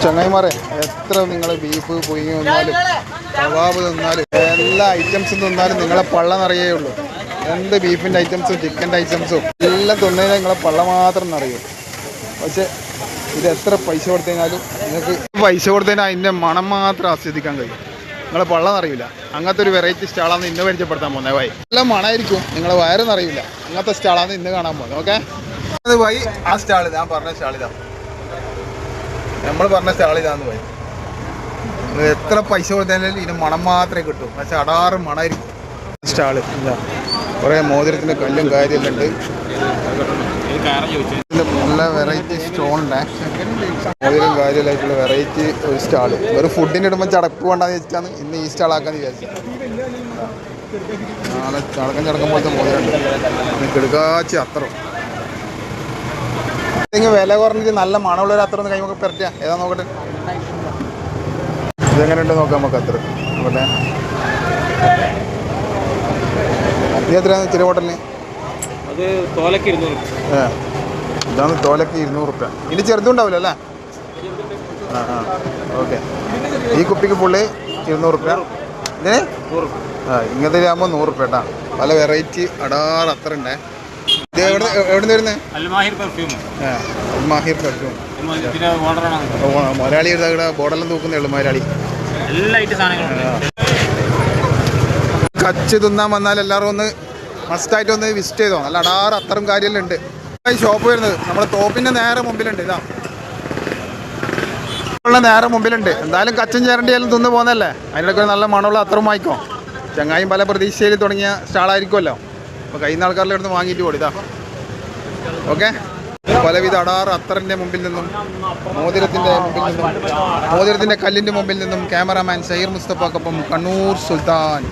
ചങ്ങായിമാരെ എത്ര നിങ്ങൾ ബീഫ് പുഴുങ്ങി തിന്നാലും കബാബ് തിന്നാലും എല്ലാ ഐറ്റംസും തിന്നാലും നിങ്ങളെ പള്ള നിറയേ ഉള്ളൂ. എന്ത് ബീഫിന്റെ ഐറ്റംസും ചിക്കന്റെ ഐറ്റംസും എല്ലാം തിന്നതിന് നിങ്ങളെ പള്ള മാത്രം നിറയും പക്ഷെ ഇത് എത്ര പൈസ കൊടുത്തു കഴിഞ്ഞാലും നിങ്ങൾക്ക് പൈസ കൊടുത്തതിനാൽ അതിന്റെ മണം മാത്രം ആസ്വദിക്കാൻ കഴിയും. നിങ്ങളെ പള്ള നിറയില്ല അങ്ങനത്തെ ഒരു വെറൈറ്റി സ്റ്റാളാണ് ഇന്ന് പരിചയപ്പെടുത്താൻ പോകുന്നത് വൈ. നല്ല മണമായിരിക്കും നിങ്ങളെ വയറ് നിറയില്ല അങ്ങനത്തെ സ്റ്റാളാണ് ഇന്ന് കാണാൻ പോകുന്നത് ഓക്കെ അത് വൈ ആ സ്റ്റാൾ ഞാൻ പറഞ്ഞ സ്റ്റാളിതാ നമ്മൾ പറഞ്ഞ സ്റ്റാൾ ഇതാന്ന് പോയി. എത്ര പൈസ കൊടുത്താലും ഇതിന് മണം മാത്രമേ കിട്ടൂ. പക്ഷെ അടാറ് മണമായിരിക്കും സ്റ്റാൾ ഇതാ. കുറേ മോതിരത്തിന്റെ കല്ലും കാര്യമെല്ലാം ഉണ്ട്. നല്ല വെറൈറ്റി സ്റ്റോണിന്റെ മോതിരം കാര്യമായിട്ടുള്ള വെറൈറ്റി ഒരു സ്റ്റാൾ ഒരു ഫുഡിന് ഇടുമ്പോൾ ചടപ്പ് വേണ്ടാന്ന് വെച്ചിട്ടാണ് ഇന്ന് ഈ സ്റ്റാളാക്കാന്ന് വിചാരിച്ചത്. നാളെ ചടക്കം ചടക്കം പോലത്തെ മോതിരമുണ്ട് കിടുക്കാച്ചി അത്രം. ഇതെങ്കിൽ വില കുറഞ്ഞിട്ട് നല്ല മണമുള്ള ഒരു അത്ര ഒന്ന് കൈമൊക്കെ പെരട്ടിയാ. ഏതാ നോക്കട്ടെ? ഇതെങ്ങനെയുണ്ട് നോക്കാം നമുക്ക് അത്ര. നോക്കട്ടെ. ഇത് എത്രയാണ് ഇച്ചിരി ഹോട്ടലിന്? ഇതാണ് തോലക്ക് ഇരുന്നൂറ് റുപ്യ ഇനി ചെറുതുണ്ടാവില്ല അല്ലേ? ആ ആ. ഓക്കെ. ഈ കുപ്പിക്ക് പുള്ളി ഇരുന്നൂറ് റുപ്യ ഇതിന്? ആ ഇങ്ങനത്തെ ആകുമ്പോൾ നൂറ് റുപ്യ കേട്ടാ. പല വെറൈറ്റി അടാറ് അത്ര ഉണ്ടേ മലയാളി ബോർഡെല്ലാം തൂക്കുന്നേ ഉള്ളു മലയാളി കച്ച് തിന്നാൻ വന്നാൽ എല്ലാവരും ഒന്ന് മസ്റ്റായിട്ട് ഒന്ന് വിസിറ്റ് ചെയ്തോ. നല്ല അടാറ് അത്തരം കാര്യമെല്ലാം ഉണ്ട്. ഈ ഷോപ്പ് വരുന്നത്. നമ്മുടെ തോപ്പിന്റെ നേരെ മുമ്പിലുണ്ട്. ഇതാ. ഉള്ള നേരെ മുമ്പിലുണ്ട്. എന്തായാലും കച്ചും ചേരണ്ടിയാലും തിന്നു പോകുന്നല്ലേ അതിനിടയ്ക്ക് നല്ല മണമുള്ള അത്രയും വാങ്ങിക്കോ. ചങ്ങായും പല പ്രതീക്ഷയിൽ തുടങ്ങിയ സ്റ്റാളായിരിക്കുമല്ലോ. അപ്പോൾ കയ്യിൽ നിന്ന് ആൾക്കാരുടെ അടുത്ത് വാങ്ങിയിട്ട് പോടിതാ ഓക്കെ? പലവിധ അടാറ് അത്തറിന്റെ മുമ്പിൽ നിന്നും മോതിരത്തിന്റെ മുമ്പിൽ നിന്നും മോതിരത്തിന്റെ കല്ലിന്റെ മുമ്പിൽ നിന്നും ക്യാമറാമാൻ സൈർ മുസ്തഫക്കൊപ്പം കണ്ണൂർ സുൽത്താൻ.